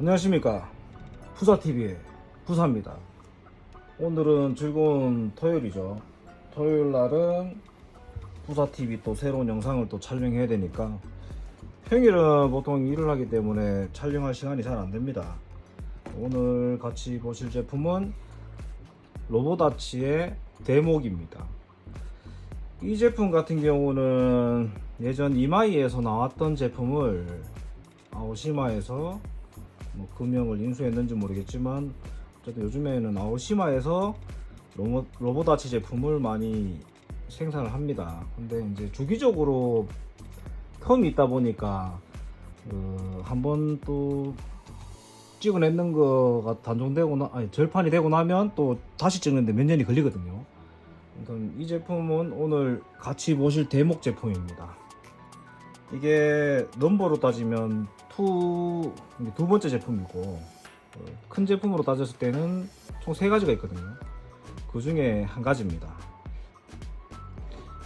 안녕하십니까. 부사TV의 부사입니다. 오늘은 즐거운 토요일이죠. 토요일 날은 부사TV 또 새로운 영상을 또 촬영해야 되니까 평일은 보통 일을 하기 때문에 촬영할 시간이 잘 안됩니다. 오늘 같이 보실 제품은 로보다치의 대목입니다. 이 제품 같은 경우는 예전 이마이에서 나왔던 제품을 아오시마에서 뭐 금형을 인수했는지 모르겠지만 어쨌든 요즘에는 아오시마에서 로보다치 제품을 많이 생산을 합니다. 근데 이제 주기적으로 텀이 있다 보니까 그 한번 또 찍어냈는 거가 단종되고 나 아니 절판이 되고 나면 또 다시 찍는데 몇 년이 걸리거든요. 그러니까 이 제품은 오늘 같이 보실 대목 제품입니다. 이게 넘버로 따지면 두 번째 제품이고 어, 큰 제품으로 따졌을 때는 총 세 가지가 있거든요. 그 중에 한 가지입니다.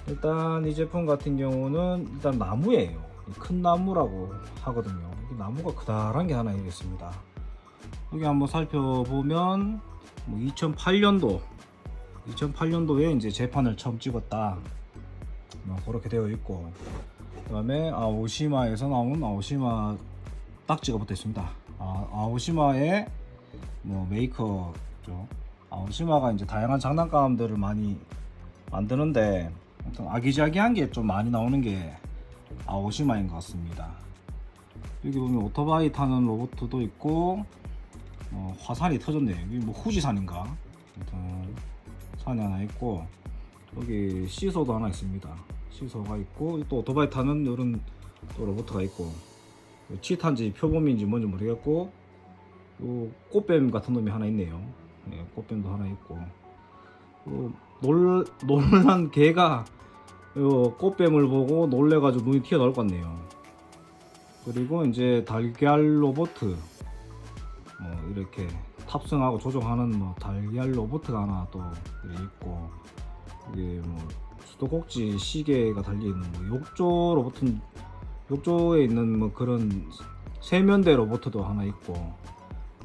일단 이 제품 같은 경우는 일단 나무예요. 이큰 나무라고 하거든요. 이 나무가 크다란 게 하나 있습니다. 여기 한번 살펴보면 2008년도 2008년도에 이제 재판을 처음 찍었다. 뭐 그렇게 되어 있고 그다음에 아오시마에서 나온 아오시마 딱지가 붙어 있습니다. 아, 아오시마의 뭐 메이커죠. 아오시마가 이제 다양한 장난감들을 많이 만드는데 아무튼 아기자기한 게 좀 많이 나오는 게 아오시마인 것 같습니다. 여기 보면 오토바이 타는 로봇도 있고 어, 화산이 터졌네요. 여기 뭐 후지산인가? 아무튼 산이 하나 있고 여기 시소도 하나 있습니다. 시소가 있고 또 오토바이 타는 이런 또 로봇가 있고 치탄지 표범인지 뭔지 모르겠고 요 꽃뱀 같은 놈이 하나 있네요. 네, 꽃뱀도 하나 있고 요 놀, 놀란 개가 요 꽃뱀을 보고 놀래가지고 눈이 튀어나올 것 같네요. 그리고 이제 달걀 로봇 뭐 이렇게 탑승하고 조종하는 뭐 달걀 로봇가 하나 또 있고 이게 뭐 수도꼭지 시계가 달려 있는 뭐 욕조 로봇은 욕조에 있는 뭐 그런 세면대 로봇도 하나 있고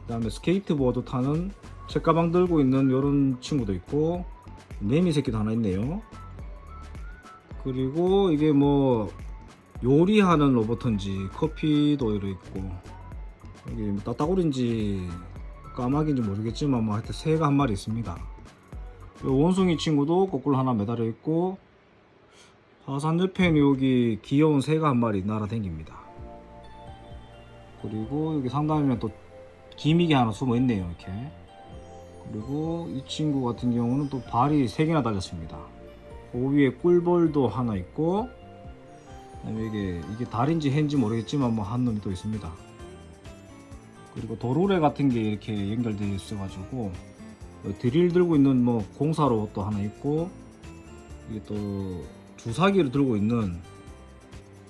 그다음에 스케이트보드 타는 책가방 들고 있는 이런 친구도 있고 매미 새끼도 하나 있네요. 그리고 이게 뭐 요리하는 로봇인지 커피도 이렇게 있고 여기 뭐 따따구리인지 까마귀인지 모르겠지만 뭐 하여튼 새가 한 마리 있습니다. 요 원숭이 친구도 거꾸로 하나 매달려 있고 화산 옆에는 여기 귀여운 새가 한 마리 날아다닙니다. 그리고 여기 상단에는 또 기미개 하나 숨어 있네요 이렇게. 그리고 이 친구 같은 경우는 또 발이 세 개나 달렸습니다. 그 위에 꿀벌도 하나 있고 그다음에 이게 이게 달인지 해인지 모르겠지만 뭐 한 놈이 또 있습니다. 그리고 도로래 같은 게 이렇게 연결되어 있어가지고 드릴 들고 있는 뭐 공사로 또 하나 있고 이게 또 주사기를 들고 있는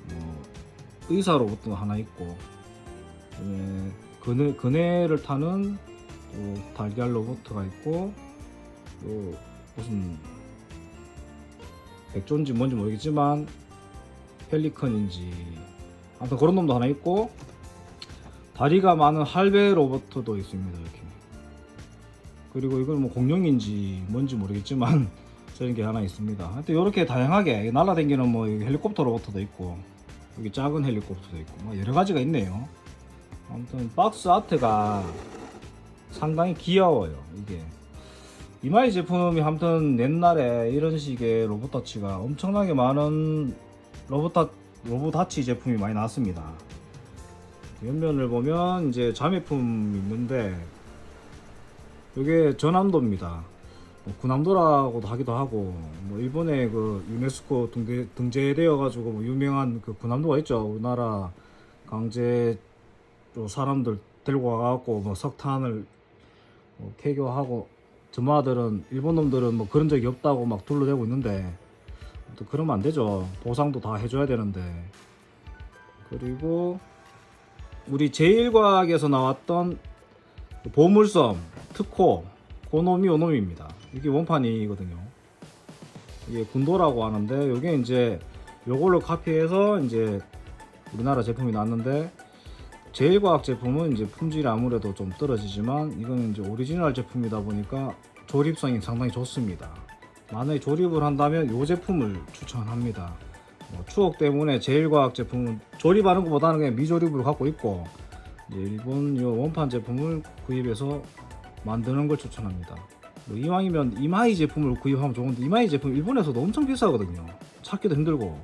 뭐 의사 로봇도 하나 있고 그네, 그네를 타는 또 달걀 로봇가 있고 또 무슨 백조인지 뭔지 모르겠지만 펠리컨인지 아무튼 그런 놈도 하나 있고 다리가 많은 할배 로봇도 있습니다 이렇게. 그리고 이건 뭐 공룡인지 뭔지 모르겠지만 저런 게 하나 있습니다. 하여튼 이렇게 다양하게 날아다니는 뭐 헬리콥터 로봇도 있고 여기 작은 헬리콥터도 있고 뭐 여러 가지가 있네요. 아무튼 박스 아트가 상당히 귀여워요 이게. 이마이 제품이 아무튼 옛날에 이런 식의 로봇타치가 엄청나게 많은 로봇타 로봇타치 제품이 많이 나왔습니다. 옆면을 보면 이제 자매품이 있는데 이게 전함도입니다. 뭐 군함도라고도 하기도 하고 뭐 일본에 그 유네스코 등재, 등재되어 가지고 뭐 유명한 그 군함도가 있죠. 우리나라 강제 또 사람들 데리고 와갖고 뭐 석탄을 뭐 폐교하고 저마들은 일본 놈들은 뭐 그런 적이 없다고 막 둘러대고 있는데 또 그러면 안 되죠. 보상도 다 해줘야 되는데 그리고 우리 제1과학에서 나왔던 그 보물섬 특호 고노미 오노미입니다. 이게 원판이거든요. 이게 군도라고 하는데 이게 이제 요걸로 카피해서 이제 우리나라 제품이 나왔는데 제일과학 제품은 이제 품질이 아무래도 좀 떨어지지만 이거는 이제 오리지널 제품이다 보니까 조립성이 상당히 좋습니다. 만약에 조립을 한다면 이 제품을 추천합니다. 뭐 추억 때문에 제일과학 제품은 조립하는 것보다는 그냥 미조립으로 갖고 있고 일본 이 원판 제품을 구입해서 만드는 걸 추천합니다. 뭐 이왕이면 이마이 제품을 구입하면 좋은데 이마이 제품 일본에서도 엄청 비싸거든요. 찾기도 힘들고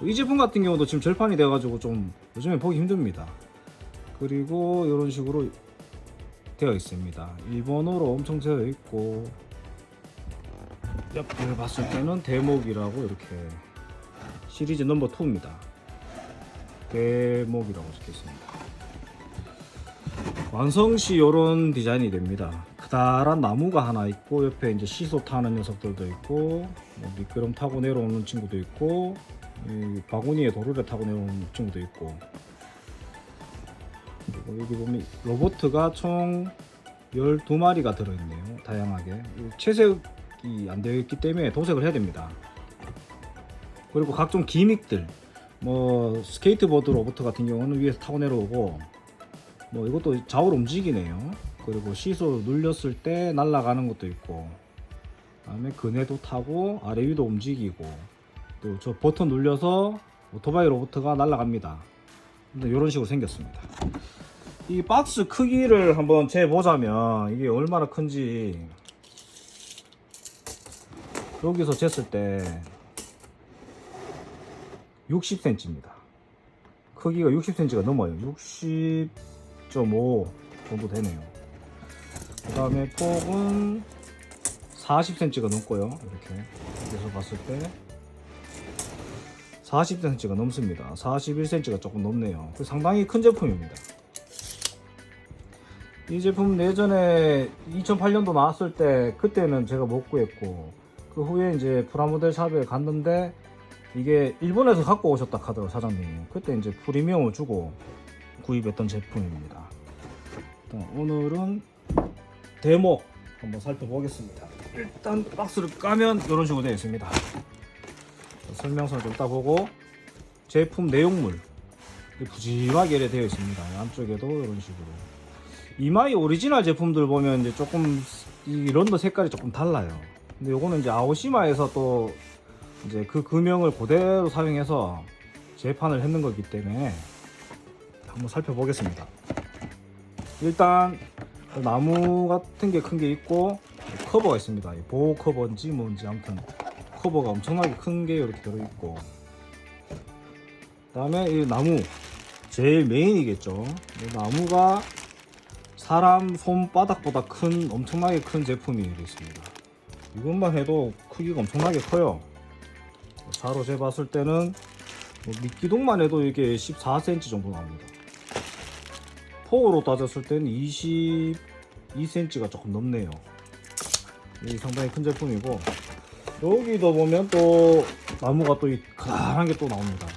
또이 제품 같은 경우도 지금 절판이 돼가지고 좀 요즘에 보기 힘듭니다. 그리고 이런 식으로 되어 있습니다. 일본어로 엄청 되어 있고 옆을 봤을 때는 대목이라고 이렇게 시리즈 넘버 2입니다. 대목이라고 적혀 있습니다. 완성 시 이런 디자인이 됩니다. 크다란 나무가 하나 있고 옆에 이제 시소 타는 녀석들도 있고 뭐 미끄럼 타고 내려오는 친구도 있고 이 바구니에 도르래 타고 내려오는 친구도 있고 그리고 여기 보면 로보트가 총 12마리가 들어있네요. 다양하게. 이 채색이 안 되어 있기 때문에 도색을 해야 됩니다. 그리고 각종 기믹들, 뭐 스케이트보드 로보트 같은 경우는 위에서 타고 내려오고, 뭐 이것도 좌우로 움직이네요. 그리고 시소 눌렸을 때 날아가는 것도 있고, 그다음에 그네도 타고 아래 위도 움직이고, 또 저 버튼 눌려서 오토바이 로보트가 날아갑니다. 이런 식으로 생겼습니다. 이 박스 크기를 한번 재보자면 이게 얼마나 큰지 여기서 쟀을 때 60cm입니다. 크기가 60cm가 넘어요. 60.5 정도 되네요. 그 다음에 폭은 40cm가 넘고요. 이렇게 여기서 봤을 때 40cm가 넘습니다. 41cm가 조금 넘네요. 그 상당히 큰 제품입니다. 이 제품 예전에 2008년도 나왔을 때 그때는 제가 못 구했고 그 후에 이제 프라모델 샵에 갔는데 이게 일본에서 갖고 오셨다 하더라고 사장님이 그때 이제 프리미엄을 주고 구입했던 제품입니다 오늘은 대목 한번 살펴보겠습니다 일단 박스를 까면 이런 식으로 되어 있습니다 설명서 좀 따보고 제품 내용물 부지하게 되어 있습니다 안쪽에도 이런 식으로 이마이 오리지널 제품들 보면 이제 조금 이 런더 색깔이 조금 달라요. 근데 요거는 이제 아오시마에서 또 이제 그 금형을 그대로 사용해서 재판을 했는 거기 때문에 한번 살펴보겠습니다. 일단 나무 같은 게 큰 게 있고 커버가 있습니다. 이 보호 커버인지 뭔지 아무튼 커버가 엄청나게 큰 게 이렇게 들어 있고 그다음에 이 나무 제일 메인이겠죠. 이 나무가 사람 손바닥보다 큰 엄청나게 큰 제품이 있습니다. 이것만 해도 크기가 엄청나게 커요. 자로 재봤을 때는 뭐 미끼동만 해도 이게 14cm 정도 나옵니다. 폭으로 따졌을 때는 22cm가 조금 넘네요. 이 상당히 큰 제품이고 여기도 보면 또 나무가 또이 가다란 게 또 나옵니다.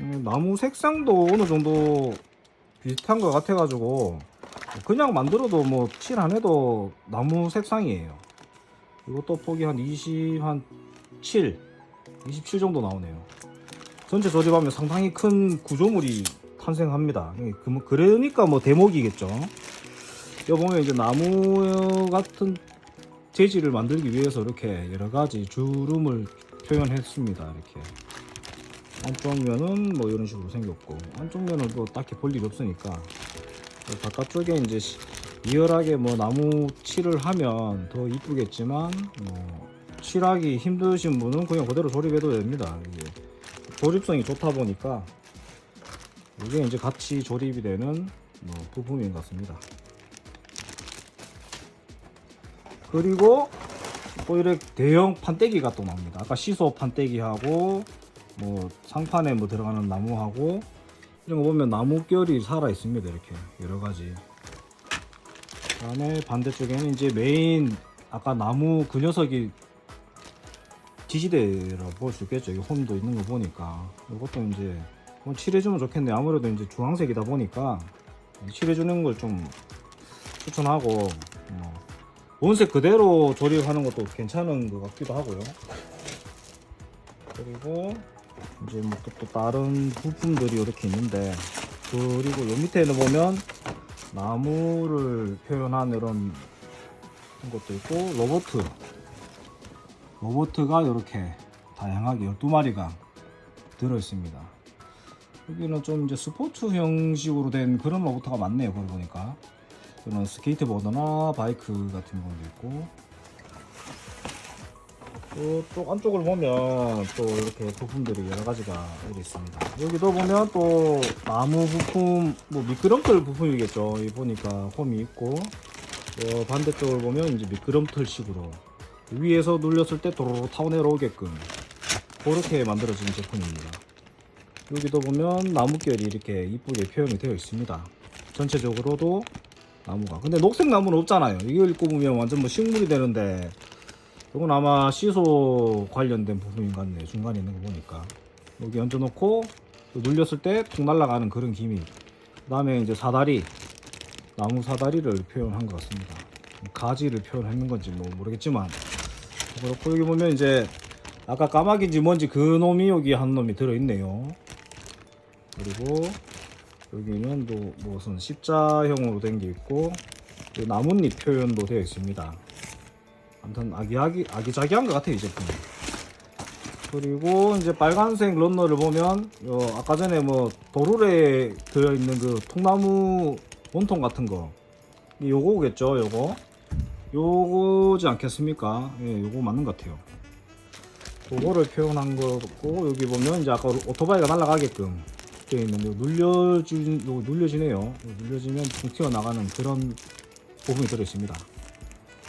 음, 나무 색상도 어느 정도 비슷한 것 같아 가지고 그냥 만들어도 뭐 칠 안 해도 나무 색상이에요. 이것도 폭이 한 20, 한 7, 27 정도 나오네요. 전체 조립하면 상당히 큰 구조물이 탄생합니다. 그- 그러니까 뭐 대목이겠죠. 여기 보면 이제 나무 같은 재질을 만들기 위해서 이렇게 여러 가지 주름을 표현했습니다. 이렇게 안쪽 면은 뭐 이런 식으로 생겼고 안쪽 면은 뭐 딱히 볼 일이 없으니까 바깥쪽에 이제 시- 리얼하게 뭐 나무 칠을 하면 더 이쁘겠지만 뭐 칠하기 힘드신 분은 그냥 그대로 조립해도 됩니다. 조립성이 좋다 보니까 이게 이제 같이 조립이 되는 뭐 부품인 것 같습니다. 그리고 또 이렇게 대형 판때기가 또 나옵니다. 아까 시소 판때기하고 뭐 상판에 뭐 들어가는 나무하고 이런 거 보면 나무 결이 살아 있습니다. 이렇게 여러 가지. 그다음에 반대쪽에는 이제 메인 아까 나무 그 녀석이 지지대라고 볼 수 있겠죠. 여기 홈도 있는 거 보니까 이것도 이제 뭐 칠해주면 좋겠네. 아무래도 이제 주황색이다 보니까 칠해주는 걸 좀 추천하고 뭐 원색 그대로 조립하는 것도 괜찮은 것 같기도 하고요. 그리고 이제 뭐 또 다른 부품들이 이렇게 있는데 그리고 요 밑에는 보면 나무를 표현한 이런 것도 있고 로보트 로보트가 이렇게 다양하게 12마리가 들어 있습니다. 여기는 좀 이제 스포츠 형식으로 된 그런 로보트가 많네요. 그걸 보니까. 그런 스케이트보드나 바이크 같은 경우도 있고. 또쪽 안쪽을 보면 또 이렇게 부품들이 여러 가지가 여기 있습니다. 여기도 보면 또 나무 부품, 뭐 미끄럼틀 부품이겠죠. 여기 보니까 홈이 있고, 어, 반대쪽을 보면 이제 미끄럼틀식으로 위에서 눌렸을 때 도로로 타고 내려오게끔 그렇게 만들어진 제품입니다. 여기도 보면 나무결이 이렇게 이쁘게 표현이 되어 있습니다. 전체적으로도 나무가. 근데 녹색 나무는 없잖아요. 이걸 꼽으면 완전 뭐 식물이 되는데 이건 아마 시소 관련된 부분인 것 같네요. 중간에 있는 거 보니까. 여기 얹어놓고 눌렸을 때 툭 날아가는 그런 기믹. 그 다음에 이제 사다리. 나무 사다리를 표현한 것 같습니다. 가지를 표현했는 건지 뭐 모르겠지만. 그렇고 여기 보면 이제 아까 까마귀인지 뭔지 그 놈이 여기 한 놈이 들어있네요. 그리고 여기는 또 무슨 십자형으로 된 게 있고 그 나뭇잎 표현도 되어 있습니다. 아무튼 아기아기 아기자기한 것 같아요 이 제품. 그리고 이제 빨간색 런너를 보면 요 아까 전에 뭐 도르래 들어 있는 그 통나무 원통 같은 거이 요거겠죠 요거 요거지 않겠습니까? 예, 요거 맞는 것 같아요. 그거를 표현한 거고 여기 보면 이제 아까 오토바이가 날아가게끔 되어 있는 요 눌려주 요 눌려지네요. 요 눌려지면 붕 튀어 나가는 그런 부분이 들어 있습니다.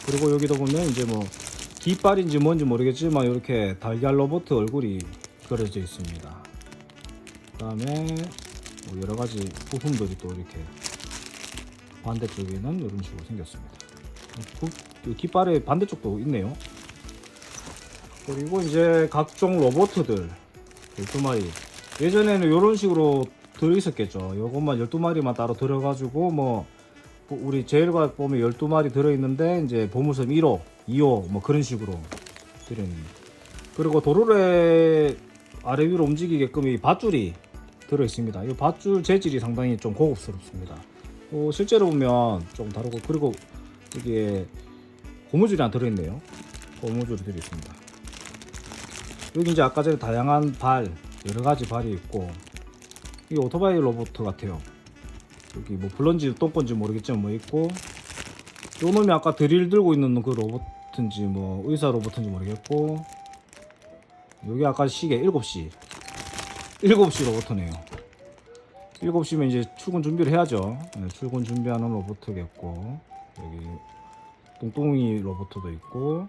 그리고 여기도 보면 이제 뭐 깃발인지 뭔지 모르겠지만 이렇게 달걀 로봇 얼굴이 그려져 있습니다. 그다음에 뭐 여러 가지 부품들이 또 이렇게 반대쪽에는 이런 식으로 생겼습니다. 그- 그 깃발의 반대쪽도 있네요. 그리고 이제 각종 로봇들 12마리 예전에는 이런 식으로 들어 있었겠죠. 요것만 12마리만 따로 들어가지고 뭐 우리 제일과 보면 12마리 들어있는데 이제 보물섬 1호 2호 뭐 그런 식으로 들어있는 그리고 도로래 아래 위로 움직이게끔 이 밧줄이 들어있습니다. 이 밧줄 재질이 상당히 좀 고급스럽습니다. 어, 실제로 보면 좀 다르고 그리고 이게 고무줄이 하나 들어있네요. 고무줄이 들어있습니다. 여기 이제 아까 전에 다양한 발 여러 가지 발이 있고 이 오토바이 로봇 같아요. 여기 뭐 불런지 똥 건지 모르겠지만 뭐 있고 요 놈이 아까 드릴 들고 있는 그 로봇인지 뭐 의사 로봇인지 모르겠고 여기 아까 시계 7시 7시 로봇이네요. 7시면 이제 출근 준비를 해야죠. 네, 출근 준비하는 로봇겠고 여기 똥똥이 로봇도 있고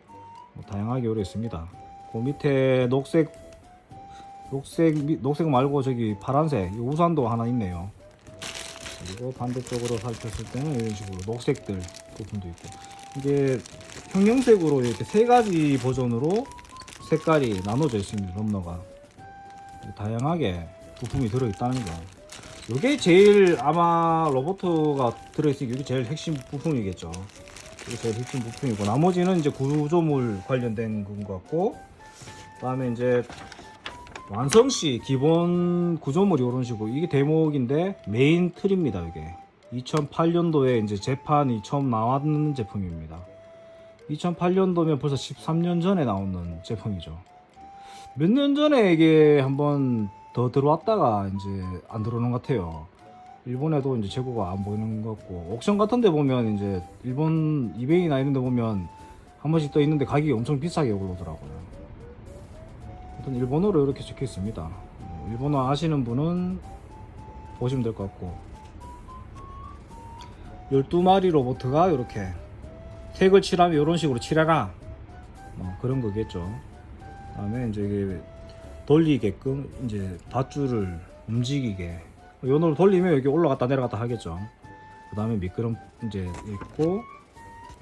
뭐 다양하게 오래 있습니다. 그 밑에 녹색 녹색 미- 녹색 말고 저기 파란색 이 우산도 하나 있네요. 그리고 반대쪽으로 살폈을 때는 이런 식으로 녹색들 부분도 있고 이게 형형색으로 이렇게 세 가지 버전으로 색깔이 나눠져 있습니다. 럼너가 다양하게 부품이 들어 있다는 거. 이게 제일 아마 로버트가 들어있으니 이게 제일 핵심 부품이겠죠. 이게 제일 핵심 부품이고 나머지는 이제 구조물 관련된 것 같고 그다음에 이제 완성 시 기본 구조물이 이런 식으로 이게 대목인데 메인 틀입니다 이게. 2008년도에 이제 재판이 처음 나왔는 제품입니다. 2008년도면 벌써 13년 전에 나오는 제품이죠. 몇 년 전에 이게 한번 더 들어왔다가 이제 안 들어오는 것 같아요. 일본에도 이제 재고가 안 보이는 것 같고 옥션 같은 데 보면 이제 일본 이베이나 이런 데 보면 한 번씩 떠 있는데 가격이 엄청 비싸게 올라오더라고요 일단 일본어로 이렇게 적혀 있습니다. 어, 일본어 아시는 분은 보시면 될 것 같고 12마리 로봇가 이렇게 색을 칠하면 이런 식으로 칠해라 뭐 그런 거겠죠. 그다음에 이제 이게 돌리게끔 이제 밧줄을 움직이게 요 놈을 돌리면 여기 올라갔다 내려갔다 하겠죠. 그 다음에 미끄럼 이제 있고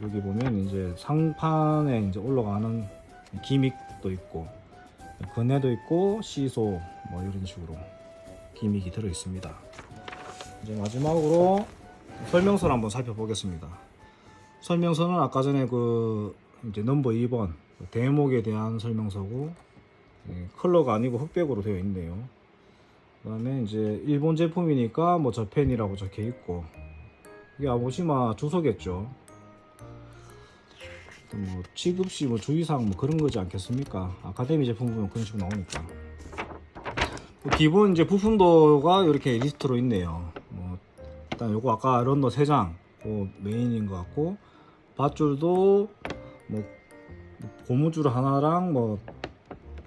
여기 보면 이제 상판에 이제 올라가는 기믹도 있고 근해도 있고 시소 뭐 이런 식으로 기믹이 들어 있습니다. 이제 마지막으로 설명서를 한번 살펴보겠습니다. 설명서는 아까 전에 그 이제 넘버 2번 대목에 대한 설명서고 예, 컬러가 아니고 흑백으로 되어 있네요. 그다음에 이제 일본 제품이니까 뭐 저펜이라고 적혀 있고 이게 아보시마 주소겠죠. 또뭐 취급시 뭐 주의사항 뭐 그런 거지 않겠습니까? 아카데미 제품 보면 그런 식으로 나오니까. 기본 이제 부품도가 이렇게 리스트로 있네요. 뭐 일단 요거 아까 런너 3장 그 메인인 것 같고 밧줄도 뭐 고무줄 하나랑 뭐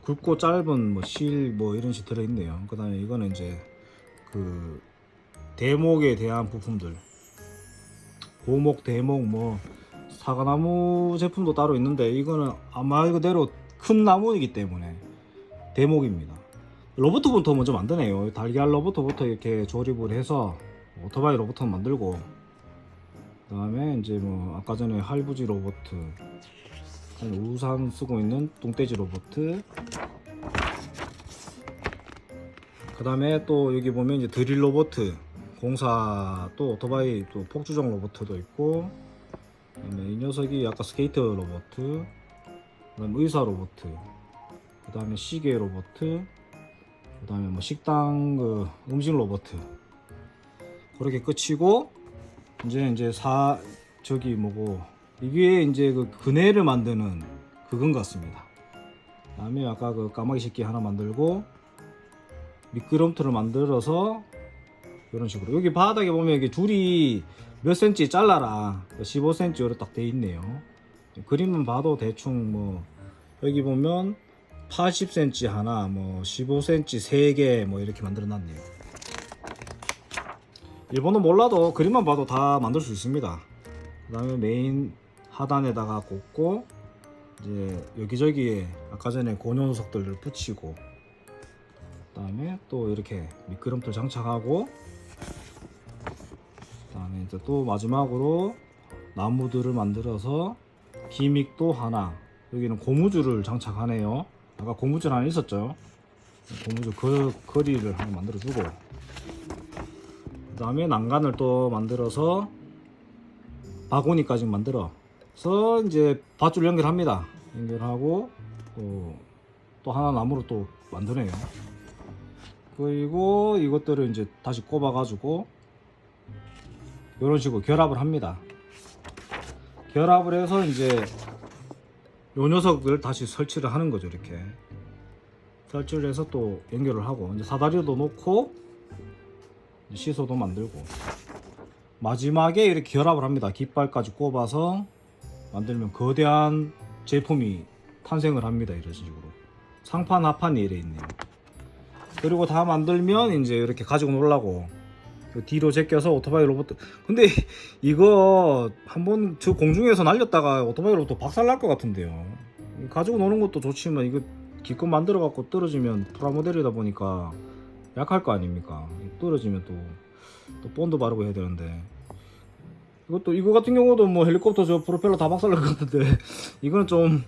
굵고 짧은 뭐실뭐 이런 식 들어 있네요. 그 다음에 이거는 이제 그 대목에 대한 부품들 고목 대목 뭐 사과나무 제품도 따로 있는데 이거는 아마 그대로 큰 나무이기 때문에 대목입니다. 로봇부터 먼저 만드네요. 달걀 로봇부터 이렇게 조립을 해서 오토바이 로봇 만들고 그 다음에 이제 뭐 아까 전에 할부지 로봇 우산 쓰고 있는 똥돼지 로봇 그 다음에 또 여기 보면 이제 드릴 로봇 공사 또 오토바이 또 폭주정 로봇도 있고 그다음에 이 녀석이 아까 스케이트 로봇 그다음에 의사 로봇 그다음에 시계 로봇 그다음에 뭐 식당 그 음식 로봇 그렇게 끝이고 이제 이제 사 저기 뭐고 이게 이제 그 그네를 만드는 그건 같습니다. 그다음에 아까 그 까마귀 새끼 하나 만들고 미끄럼틀을 만들어서 이런 식으로 여기 바닥에 보면 이게 줄이 몇 센치 잘라라 15cm로 딱 돼 있네요. 그림만 봐도 대충 뭐 여기 보면 80cm 하나, 뭐 15cm 3개 뭐 이렇게 만들어 놨네요. 일본어 몰라도 그림만 봐도 다 만들 수 있습니다. 그 다음에 메인 하단에다가 꽂고 이제 여기저기에 아까 전에 고녀 녀석들을 붙이고 그 다음에 또 이렇게 미끄럼틀 장착하고 그 다음에 이제 또 마지막으로 나무들을 만들어서 기믹도 하나 여기는 고무줄을 장착하네요. 아까 고무줄 하나 있었죠. 고무줄 그 거리를 하나 만들어 주고 그 다음에 난간을 또 만들어서 바구니까지 만들어서 이제 밧줄 연결합니다. 연결하고 또, 또 하나 나무로 또 만드네요. 그리고 이것들을 이제 다시 꼽아 가지고 이런 식으로 결합을 합니다. 결합을 해서 이제 요 녀석을 다시 설치를 하는 거죠 이렇게. 설치를 해서 또 연결을 하고 이제 사다리도 놓고 시소도 만들고. 마지막에 이렇게 결합을 합니다. 깃발까지 꼽아서 만들면 거대한 제품이 탄생을 합니다 이런 식으로. 상판 하판이 이래 있네요. 그리고 다 만들면 이제 이렇게 가지고 놀라고 그 뒤로 제껴서 오토바이 로봇. 근데 이거 한번 저 공중에서 날렸다가 오토바이 로봇 박살 날 것 같은데요. 가지고 노는 것도 좋지만 이거 기껏 만들어 갖고 떨어지면 프라모델이다 보니까 약할 거 아닙니까? 떨어지면 또, 또 본드 바르고 해야 되는데. 이것도 이거 같은 경우도 뭐 헬리콥터 저 프로펠러 다 박살 날 것 같은데 이거는 좀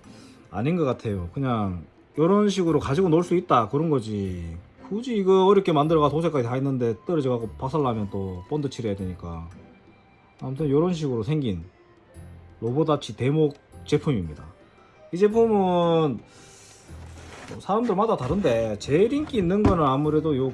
아닌 것 같아요. 그냥 이런 식으로 가지고 놀 수 있다. 그런 거지 굳이 이거 어렵게 만들어가 도색까지 다 했는데 떨어져가고 박살나면 또 본드 칠해야 되니까. 아무튼 이런 식으로 생긴 로보다치 대목 제품입니다. 이 제품은 뭐 사람들마다 다른데 제일 인기 있는 거는 아무래도 요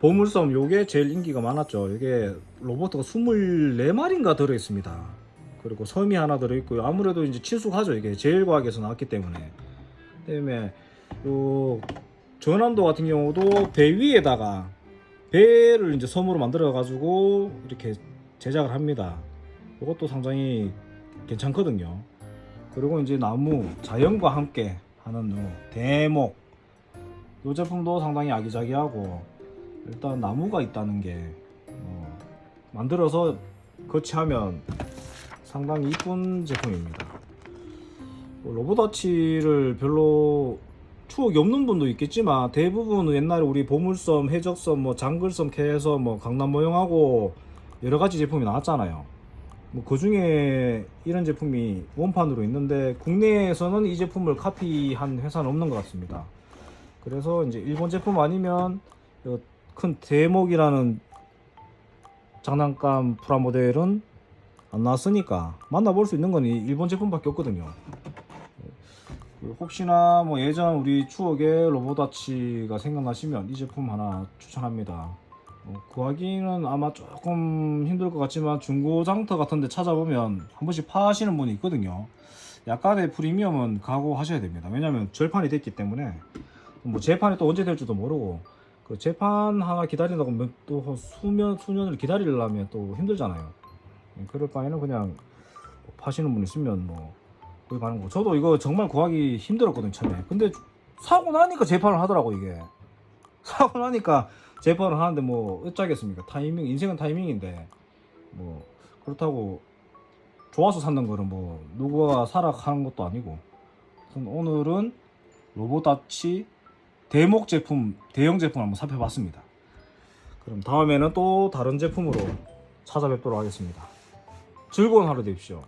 보물섬 요게 제일 인기가 많았죠. 이게 로봇가 24마리인가 들어있습니다. 그리고 섬이 하나 들어있고요. 아무래도 이제 친숙하죠. 이게 제일 과학에서 나왔기 때문에. 그다음에 요 전함도 같은 경우도 배 위에다가 배를 이제 섬으로 만들어 가지고 이렇게 제작을 합니다. 이것도 상당히 괜찮거든요. 그리고 이제 나무 자연과 함께 하는 요 대목 이 제품도 상당히 아기자기하고 일단 나무가 있다는 게 어, 만들어서 거치하면 상당히 이쁜 제품입니다. 로보다치를 별로 추억이 없는 분도 있겠지만 대부분 옛날에 우리 보물섬, 해적섬, 뭐 장글섬 캐해서 뭐 강남 모형하고 여러 가지 제품이 나왔잖아요. 뭐 그 중에 이런 제품이 원판으로 있는데 국내에서는 이 제품을 카피한 회사는 없는 것 같습니다. 그래서 이제 일본 제품 아니면 이큰 대목이라는 장난감 프라모델은 안 나왔으니까 만나볼 수 있는 건이 일본 제품밖에 없거든요. 그 혹시나 뭐 예전 우리 추억의 로보다치가 생각나시면 이 제품 하나 추천합니다. 어, 구하기는 아마 조금 힘들 것 같지만 중고장터 같은데 찾아보면 한 번씩 파시는 분이 있거든요. 약간의 프리미엄은 각오하셔야 됩니다. 왜냐하면 절판이 됐기 때문에 뭐 재판이 또 언제 될지도 모르고 그 재판 하나 기다린다고 몇- 또 수년 수년을 기다리려면 또 힘들잖아요. 예, 그럴 바에는 그냥 파시는 분 있으면 뭐 구입하는 거. 저도 이거 정말 구하기 힘들었거든요 처음에. 근데 사고 나니까 재판을 하더라고 이게. 사고 나니까 재판을 하는데 뭐 어쩌겠습니까? 타이밍 인생은 타이밍인데 뭐 그렇다고 좋아서 샀는 거는 뭐 누구가 사라 하는 것도 아니고. 오늘은 로보다치 대목 제품 대형 제품 한번 살펴봤습니다. 그럼 다음에는 또 다른 제품으로 찾아뵙도록 하겠습니다. 즐거운 하루 되십시오.